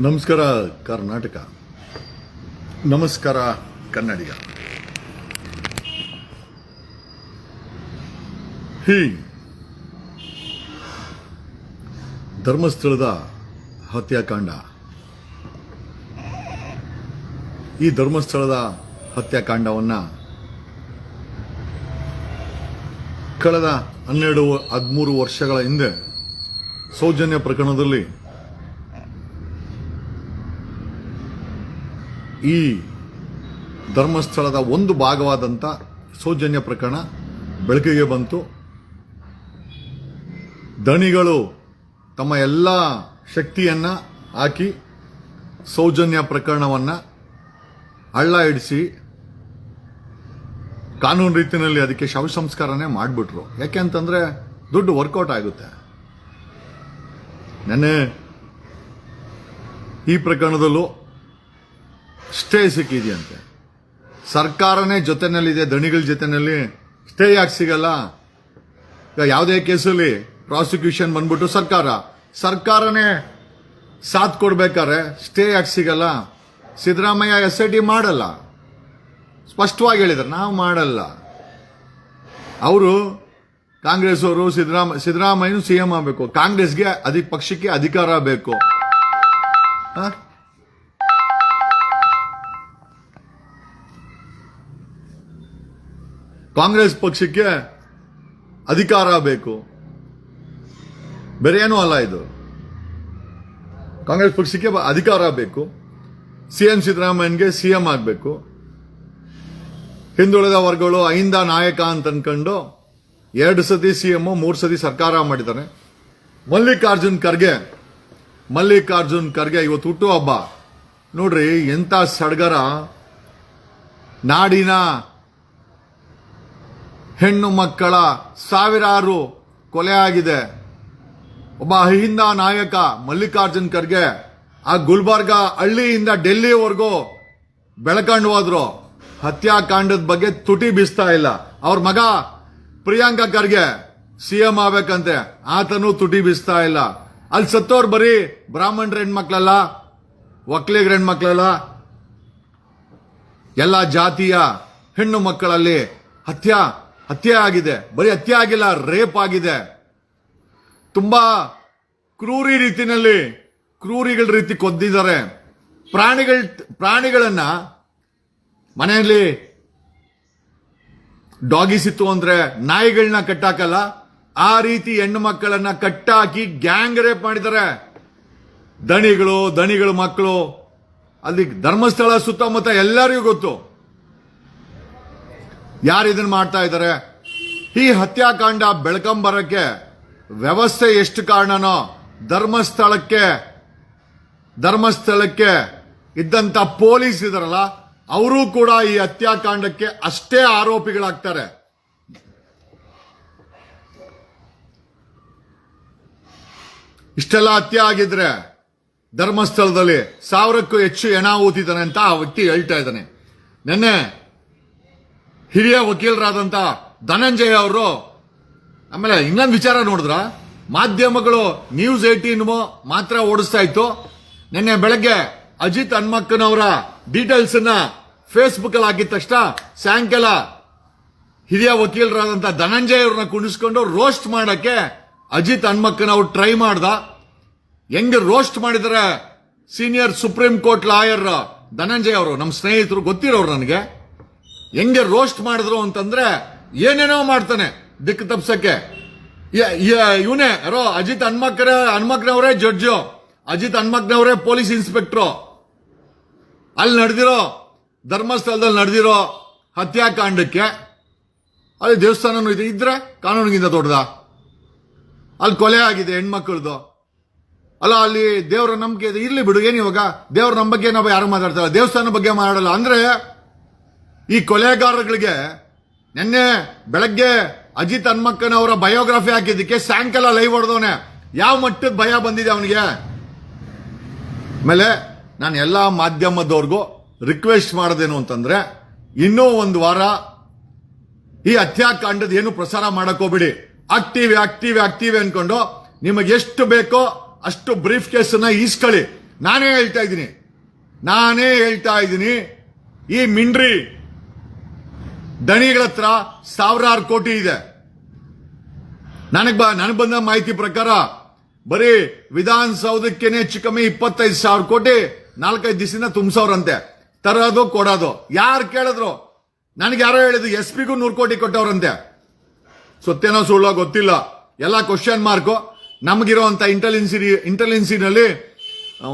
ನಮಸ್ಕಾರ, ಕರ್ನಾಟಕ. ನಮಸ್ಕಾರ, ಕನ್ನಡಿಗ. ಹೀ. ಧರ್ಮಸ್ಥಳದ ಹತ್ಯಾಕಾಂಡ. ಈ ಧರ್ಮಸ್ಥಳದ ಹತ್ಯಾಕಾಂಡವನ್ನು ಕಳೆದ ಹನ್ನೆರಡು, ಹದಿಮೂರು ವರ್ಷಗಳ ಹಿಂದೆ ಸೌಜನ್ಯ ಪ್ರಕರಣದಲ್ಲಿ ಈ ಧರ್ಮಸ್ಥಳದ ಒಂದು ಭಾಗವಾದಂಥ ಸೌಜನ್ಯ ಪ್ರಕರಣ ಬೆಳಕಿಗೆ ಬಂತು. ದಣಿಗಳು ತಮ್ಮ ಎಲ್ಲ ಶಕ್ತಿಯನ್ನು ಹಾಕಿ ಸೌಜನ್ಯ ಪ್ರಕರಣವನ್ನು ಹಳ್ಳ ಹಿಡಿಸಿ ಕಾನೂನು ರೀತಿಯಲ್ಲಿ ಅದಕ್ಕೆ ಶವ ಸಂಸ್ಕಾರನೇ ಮಾಡಿಬಿಟ್ರು. ಯಾಕೆ ಅಂತಂದರೆ ದುಡ್ಡು ವರ್ಕೌಟ್ ಆಗುತ್ತೆ. ನೆನ್ನೆ ಈ ಪ್ರಕರಣದಲ್ಲೂ ಸ್ಟೇ ಸಿಕ್ಕಿದೆಯಂತೆ. ಸರ್ಕಾರನೇ ಜೊತೆನಲ್ಲಿದೆ, ದಣಿಗಳ ಜೊತೆನಲ್ಲಿ ಸ್ಟೇ ಯಾಕೆ ಸಿಗಲ್ಲ? ಈಗ ಯಾವುದೇ ಕೇಸಲ್ಲಿ ಪ್ರಾಸಿಕ್ಯೂಷನ್ ಬಂದ್ಬಿಟ್ಟು ಸರ್ಕಾರ, ಸರ್ಕಾರನೇ ಸಾಥ್ ಕೊಡ್ಬೇಕಾದ್ರೆ ಸ್ಟೇ ಯಾಕೆ ಸಿಗಲ್ಲ? ಸಿದ್ದರಾಮಯ್ಯ ಎಸ್ ಐ ಟಿ ಮಾಡಲ್ಲ. ಸ್ಪಷ್ಟವಾಗಿ ಹೇಳಿದ್ದಾರೆ ನಾವು ಮಾಡಲ್ಲ. ಅವರು ಕಾಂಗ್ರೆಸ್ ಅವರು ಸಿದ್ದರಾಮ, ಸಿದ್ದರಾಮಯ್ಯನು ಸಿ ಎಂ ಆಗಬೇಕು. ಕಾಂಗ್ರೆಸ್ಗೆ ಅಧಿಕ, ಪಕ್ಷಕ್ಕೆ ಅಧಿಕಾರ ಬೇಕು. ಕಾಂಗ್ರೆಸ್ ಪಕ್ಷಕ್ಕೆ ಅಧಿಕಾರ ಬೇಕು. ಬೇರೆ ಅಲ್ಲ ಇದು. ಕಾಂಗ್ರೆಸ್ ಪಕ್ಷಕ್ಕೆ ಅಧಿಕಾರ ಬೇಕು. ಸಿ ಸಿಎಂ ಸಿದ್ದರಾಮಯ್ಯನ್ಗೆ ಸಿಎಂ ಆಗಬೇಕು. ಹಿಂದುಳಿದ ವರ್ಗಗಳು ಐಂದ ನಾಯಕ ಅಂತ ಅನ್ಕೊಂಡು ಎರಡು ಸತಿ ಸಿ ಎಂ, ಮೂರು ಸತಿ ಸರ್ಕಾರ ಮಾಡಿದ್ದಾರೆ. ಮಲ್ಲಿಕಾರ್ಜುನ್ ಖರ್ಗೆ ಮಲ್ಲಿಕಾರ್ಜುನ್ ಖರ್ಗೆ ಇವತ್ತು ಹುಟ್ಟು ಹಬ್ಬ ನೋಡ್ರಿ ಎಂಥ ಸಡಗರ. ನಾಡಿನ ಹೆಣ್ಣು ಮಕ್ಕಳ ಸಾವಿರಾರು ಕೊಲೆ ಆಗಿದೆ. ಒಬ್ಬ ಅಹಿಂದ ನಾಯಕ ಮಲ್ಲಿಕಾರ್ಜುನ್ ಖರ್ಗೆ ಆ ಗುಲ್ಬರ್ಗ ಹಳ್ಳಿಯಿಂದ ಡೆಲ್ಲಿವರೆಗೂ ಬೆಳಕಂಡು ಹೋದ್ರು ಹತ್ಯಾಕಾಂಡದ ಬಗ್ಗೆ ತುಟಿ ಬೀಸ್ತಾ ಇಲ್ಲ. ಅವ್ರ ಮಗ ಪ್ರಿಯಾಂಕಾ ಖರ್ಗೆ ಸಿ ಎಂ ಆಗ್ಬೇಕಂತೆ. ಆತನು ತುಟಿ ಬೀಸ್ತಾ ಇಲ್ಲ. ಅಲ್ಲಿ ಸತ್ತೋರ್ ಬರೀ ಬ್ರಾಹ್ಮಣರ ಹೆಣ್ಮಕ್ಳಲ್ಲ, ಒಕ್ಲಿಗರ ಹೆಣ್ಮಕ್ಳಲ್ಲ. ಎಲ್ಲ ಜಾತಿಯ ಹೆಣ್ಣು ಮಕ್ಕಳಲ್ಲಿ ಹತ್ಯೆ ಹತ್ಯೆ ಆಗಿದೆ. ಬರೀ ಹತ್ಯೆ ಆಗಿಲ್ಲ, ರೇಪ್ ಆಗಿದೆ. ತುಂಬಾ ಕ್ರೂರಿ ರೀತಿನಲ್ಲಿ ಕ್ರೂರಿಗಳ ರೀತಿ ಕೊದ್ದಿದ್ದಾರೆ ಪ್ರಾಣಿಗಳ, ಪ್ರಾಣಿಗಳನ್ನ ಮನೆಯಲ್ಲಿ ಡಾಗಿಸ್ ಇತ್ತು ಅಂದ್ರೆ ನಾಯಿಗಳನ್ನ ಕಟ್ಟಾಕಲ್ಲ, ಆ ರೀತಿ ಹೆಣ್ಣು ಮಕ್ಕಳನ್ನ ಕಟ್ಟಾಕಿ ಗ್ಯಾಂಗ್ ರೇಪ್ ಮಾಡಿದ್ದಾರೆ. ದಣಿಗಳು ದಣಿಗಳು ಮಕ್ಕಳು. ಅಲ್ಲಿ ಧರ್ಮಸ್ಥಳ ಸುತ್ತಮುತ್ತ ಎಲ್ಲರಿಗೂ ಗೊತ್ತು. ಯಾರು ಇದನ್ನ ಮಾಡ್ತಾ ಇದ್ದಾರೆ ಈ ಹತ್ಯಾಕಾಂಡ ಬೆಳಕಂಬರಕ್ಕೆ ವ್ಯವಸ್ಥೆ ಎಷ್ಟು ಕಾರಣನೋ, ಧರ್ಮಸ್ಥಳಕ್ಕೆ ಧರ್ಮಸ್ಥಳಕ್ಕೆ ಇದ್ದಂತ ಪೊಲೀಸ್ ಇದಾರಲ್ಲ, ಅವರು ಕೂಡ ಈ ಹತ್ಯಾಕಾಂಡಕ್ಕೆ ಅಷ್ಟೇ ಆರೋಪಿಗಳಾಗ್ತಾರೆ. ಇಷ್ಟೆಲ್ಲ ಹತ್ಯೆ ಆಗಿದ್ರೆ ಧರ್ಮಸ್ಥಳದಲ್ಲಿ ಸಾವಿರಕ್ಕೂ ಹೆಚ್ಚು ಹೆಣ ಊತಿದ್ದಾನೆ ಅಂತ ಆ ವ್ಯಕ್ತಿ ಹೇಳ್ತಾ ಇದ್ದಾನೆ. ನಿನ್ನೆ ಹಿರಿಯ ವಕೀಲರಾದಂತ ಧನಂಜಯ ಅವರು, ಆಮೇಲೆ ಇನ್ನೊಂದು ವಿಚಾರ ನೋಡಿದ್ರ? ಮಾಧ್ಯಮಗಳು ನ್ಯೂಸ್ ಏಟೀನ್ ಮಾತ್ರ ಓಡಿಸ್ತಾ ಇತ್ತು. ನಿನ್ನೆ ಬೆಳಗ್ಗೆ ಅಜಿತ್ ಹನ್ಮಕ್ಕನವರ ಡೀಟೇಲ್ಸ್ ಅನ್ನ ಫೇಸ್ಬುಕ್ ಅಲ್ಲಿ ಹಾಕಿದ ತಕ್ಷಣ ಸಾಯಂಕಾಲ ಹಿರಿಯ ವಕೀಲರಾದಂತ ಧನಂಜಯ ಅವ್ರನ್ನ ಕುಣಿಸ್ಕೊಂಡು ರೋಸ್ಟ್ ಮಾಡಕ್ಕೆ ಅಜಿತ್ ಹನ್ಮಕ್ಕನವ್ರು ಟ್ರೈ ಮಾಡ್ದ. ಹೆಂಗ್ ರೋಸ್ಟ್ ಮಾಡಿದರೆ? Senior supreme court lawyer Dhananjaya ಅವರು ನಮ್ಮ ಸ್ನೇಹಿತರು ಗೊತ್ತಿರೋರು ನನಗೆ. ಹೆಂಗೆ ರೋಸ್ಟ್ ಮಾಡಿದ್ರು ಅಂತಂದ್ರೆ ಏನೇನೋ ಮಾಡ್ತಾನೆ ದಿಕ್ಕು ತಪ್ಸಕ್ಕೆ. ಇವನೇ, ಯಾರೋ ಅಜಿತ್ ಹನ್ಮಕ್ರ, ಹನ್ಮಕ್ನವರೇ ಜಡ್ಜು, ಅಜಿತ್ ಹನ್ಮಕ್ನವರೇ ಪೊಲೀಸ್ ಇನ್ಸ್ಪೆಕ್ಟ್ರು. ಅಲ್ಲಿ ನಡೆದಿರೋ ಧರ್ಮಸ್ಥಳದಲ್ಲಿ ನಡೆದಿರೋ ಹತ್ಯಾಕಾಂಡಕ್ಕೆ ಅಲ್ಲಿ ದೇವಸ್ಥಾನನೂ ಇದೆ, ಇದ್ರೆ ಕಾನೂನಿಗಿಂತ ದೊಡ್ಡದ? ಅಲ್ಲಿ ಕೊಲೆ ಆಗಿದೆ ಹೆಣ್ಮಕ್ಳದು. ಅಲ್ಲ, ಅಲ್ಲಿ ದೇವರ ನಂಬಿಕೆ ಇದೆ. ಇರಲಿ ಬಿಡು, ಏನು ಇವಾಗ? ದೇವ್ರ ನಂಬಿಕೆ ನಾವು ಯಾರು ಮಾತಾಡ್ತಾರೆ ದೇವಸ್ಥಾನ ಬಗ್ಗೆ ಮಾಡಲ್ಲ ಅಂದ್ರೆ ಈ ಕೊಲೆಗಾರರುಗಳಿಗೆ ನಿನ್ನೆ ಬೆಳಗ್ಗೆ ಅಜಿತ್ ಹನ್ಮಕ್ಕನವರ ಬಯೋಗ್ರಫಿ ಹಾಕಿದ್ದಕ್ಕೆ ಸಾಯಂಕಾಲ ಲೈವ್ ಹೊಡೆದವನೆ. ಯಾವ ಮಟ್ಟದ ಭಯ ಬಂದಿದೆ ಅವನಿಗೆ? ಆಮೇಲೆ ನಾನು ಎಲ್ಲ ಮಾಧ್ಯಮದವ್ರಿಗೂ ರಿಕ್ವೆಸ್ಟ್ ಮಾಡೋದೇನು ಅಂತಂದ್ರೆ, ಇನ್ನೂ ಒಂದು ವಾರ ಈ ಹತ್ಯಾಕಾಂಡದ ಏನು ಪ್ರಸಾರ ಮಾಡಕ್ ಆಗ್ತೀವಿ ಆಗ್ತೀವಿ ಆಗ್ತೀವಿ ಅನ್ಕೊಂಡು ನಿಮಗೆ ಎಷ್ಟು ಬೇಕೋ ಅಷ್ಟು ಬ್ರೀಫ್ ಕೇಸನ್ನ ಈಸ್ಕೊಳ್ಳಿ. ನಾನೇ ಹೇಳ್ತಾ ಇದ್ದೀನಿ. ನಾನೇ ಹೇಳ್ತಾ ಇದ್ದೀನಿ. ಈ ಮಿಂಡ್ರಿ ದಣಿಗಳ ಹತ್ರ ಸಾವಿರಾರು ಕೋಟಿ ಇದೆ. ನನಗ್ ನನಗೆ ಬಂದ ಮಾಹಿತಿ ಪ್ರಕಾರ ಬರೀ ವಿಧಾನಸೌಧಕ್ಕೇನೆ ಹೆಚ್ಚು ಕಮ್ಮಿ ಇಪ್ಪತ್ತೈದು ಸಾವಿರ ಕೋಟಿ, ನಾಲ್ಕೈದು ದಿವಸದಿಂದ ತುಂಬಿಸೋರಂತೆ ತರೋದು ಕೊಡೋದು. ಯಾರು ಕೇಳಿದ್ರು? ನನಗೆ ಯಾರೋ ಹೇಳಿದ್ರು ಎಸ್ ಪಿಗೂ ನೂರು ಕೋಟಿ ಕೊಟ್ಟವ್ರಂತೆ. ಸತ್ಯನೋ ಸುಳ್ಳೋ ಗೊತ್ತಿಲ್ಲ. ಎಲ್ಲ ಕ್ವಶನ್ ಮಾರ್ಕು ನಮಗಿರುವಂತ ಇಂಟೆಲಿಜೆನ್ಸಿ ಇಂಟೆಲಿಜೆನ್ಸಿನಲ್ಲಿ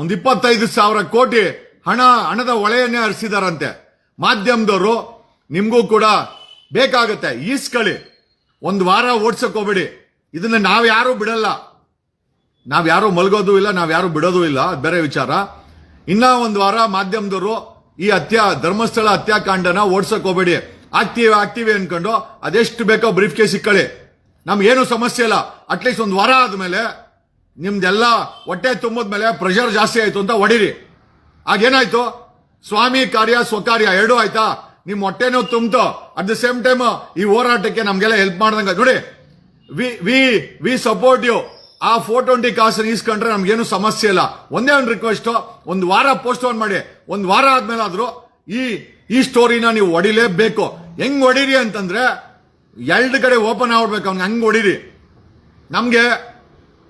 ಒಂದು ಇಪ್ಪತ್ತೈದು ಸಾವಿರ ಕೋಟಿ ಹಣ, ಹಣದ ಒಳೆಯನ್ನೇ ಹರಿಸಿದಾರಂತೆ. ಮಾಧ್ಯಮದವರು ನಿಮಗೂ ಕೂಡ ಬೇಕಾಗುತ್ತೆ. ಈಸ್ಕಳಿ ಒಂದು ವಾರ ಓಡ್ಸಕ್ ಹೋಗ್ಬೇಡಿ. ಇದನ್ನ ನಾವ್ಯಾರು ಬಿಡಲ್ಲ. ನಾವ್ಯಾರು ಮಲಗೋದು ಇಲ್ಲ ನಾವ್ಯಾರು ಬಿಡೋದು ಇಲ್ಲ. ಅದು ಬೇರೆ ವಿಚಾರ. ಇನ್ನ ಒಂದು ವಾರ ಮಾಧ್ಯಮದವರು ಈ ಹತ್ಯಾ, ಧರ್ಮಸ್ಥಳ ಹತ್ಯಾಕಾಂಡನ ಓಡ್ಸಕ್ ಹೋಗ್ಬೇಡಿ. ಆಗ್ತೀವಿ ಆಗ್ತೀವಿ ಅನ್ಕೊಂಡು ಅದೆಷ್ಟು ಬೇಕೋ ಬ್ರೀಫ್ ಕೇಸ್ ಇಕ್ಕಳಿ ನಮ್ಗೇನು ಸಮಸ್ಯೆ ಇಲ್ಲ. ಅಟ್ಲೀಸ್ಟ್ ಒಂದು ವಾರ ಆದ್ಮೇಲೆ ನಿಮ್ದೆಲ್ಲ ಹೊಟ್ಟೆ ತುಂಬಿದ್ಮೇಲೆ ಪ್ರೆಷರ್ ಜಾಸ್ತಿ ಆಯ್ತು ಅಂತ ಹೊಡೀರಿ. ಆಗೇನಾಯ್ತು ಸ್ವಾಮಿ ಕಾರ್ಯ, ಸ್ವಕಾರ್ಯ ಎರಡೂ ಆಯ್ತಾ? ನಿಮ್ ಹೊಟ್ಟೆನೂ ತುಂಬ್ತು? ಅಟ್ ದ ಸೇಮ್ ಟೈಮ್ ಈ ಹೋರಾಟಕ್ಕೆ ನಮ್ಗೆಲ್ಲ ಹೆಲ್ಪ್ ಮಾಡ್ದಂಗ. ನೋಡಿ we we we support you ಆ ಫೋರ್ ಟ್ವೆಂಟಿ ಕಾಸನ್ನು ಈಸ್ಕೊಂಡ್ರೆ ನಮ್ಗೇನು ಸಮಸ್ಯೆ ಇಲ್ಲ. ಒಂದೇ ಒಂದು ರಿಕ್ವೆಸ್ಟ್ ಒಂದು ವಾರ ಪೋಸ್ಟ್ ಆನ್ ಮಾಡಿ. ಒಂದು ವಾರ ಆದ್ಮೇಲೆ ಆದ್ರೂ ಈ ಈ ಸ್ಟೋರಿನ ನೀವು ಹೊಡಿಲೇಬೇಕು. ಹೆಂಗ್ ಹೊಡೀರಿ ಅಂತಂದ್ರೆ, ಎರಡು ಕಡೆ ಓಪನ್ ಆಗ್ಬೇಕು ಅವ್ನಿಗೆ ಹಂಗ್ ಹೊಡೀರಿ. ನಮಗೆ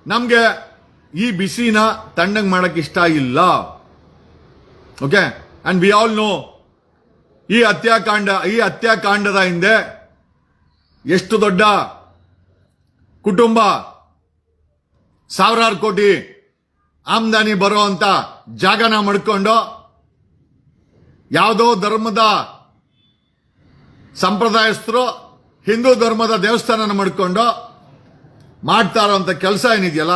ನಮಗೆ ಈ ಬಿಸಿನ ತಣ್ಣಗೆ ಮಾಡಕ್ ಇಷ್ಟ ಇಲ್ಲ. Okay and we all know ಈ ಹತ್ಯಾಕಾಂಡ, ಈ ಹತ್ಯಾಕಾಂಡದ ಹಿಂದೆ ಎಷ್ಟು ದೊಡ್ಡ ಕುಟುಂಬ ಸಾವಿರಾರು ಕೋಟಿ ಆಮದಾನಿ ಬರೋ ಅಂತ ಜಾಗನ ಮಡ್ಕೊಂಡು ಯಾವುದೋ ಧರ್ಮದ ಸಂಪ್ರದಾಯಸ್ಥರು, ಹಿಂದೂ ಧರ್ಮದ ದೇವಸ್ಥಾನನ ಮಾಡ್ಕೊಂಡು ಮಾಡ್ತಾ ಅಂತ ಕೆಲಸ ಏನಿದೆಯಲ್ಲ